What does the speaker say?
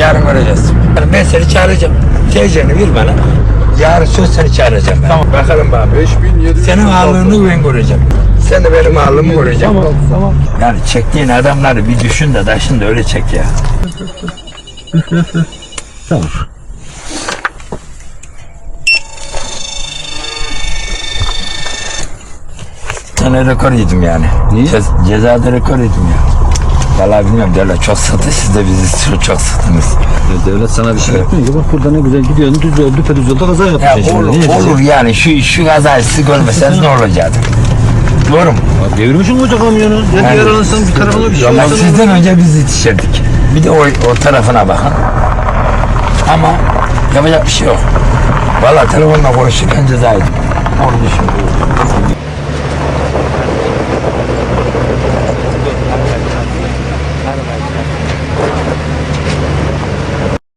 Yarın göreceğiz. Ben seni çağıracağım. Teyzeni ver bana. Yarın söz seni çağıracağım ben. Tamam. Bakalım baba. 5700 Senin ağırlığını ben göreceğim. Sen de benim ağırlığımı göreceksin. Tamam tamam. Yani çektiğin adamları bir düşün de taşın da öyle çek ya. Tamam. Sana rekor yedim yani. Niye? Ce- cezada rekor yedim ya. Vallahi bilmiyorum devlet çok sattı siz de bizi çok, çok sattınız. Ya devlet sana bir şey yapmıyor ki. Bak burada ne güzel gidiyorsun. Düz yol, düpedüz yolda kaza Ya yapmışsın şimdi. olur, yapacağız? olur yani şu şu kazayı siz görmeseniz ne olacaktı? Doğru mu? Ya devirmişsin koca kamyonu. Ya Yani- arasın bir tarafına bir şey Ama sizden önce biz yetişirdik. Bir de o, o tarafına bakın. Ama yapacak bir şey yok. Vallahi telefonla konuşurken ceza yedim. Onu düşünüyorum.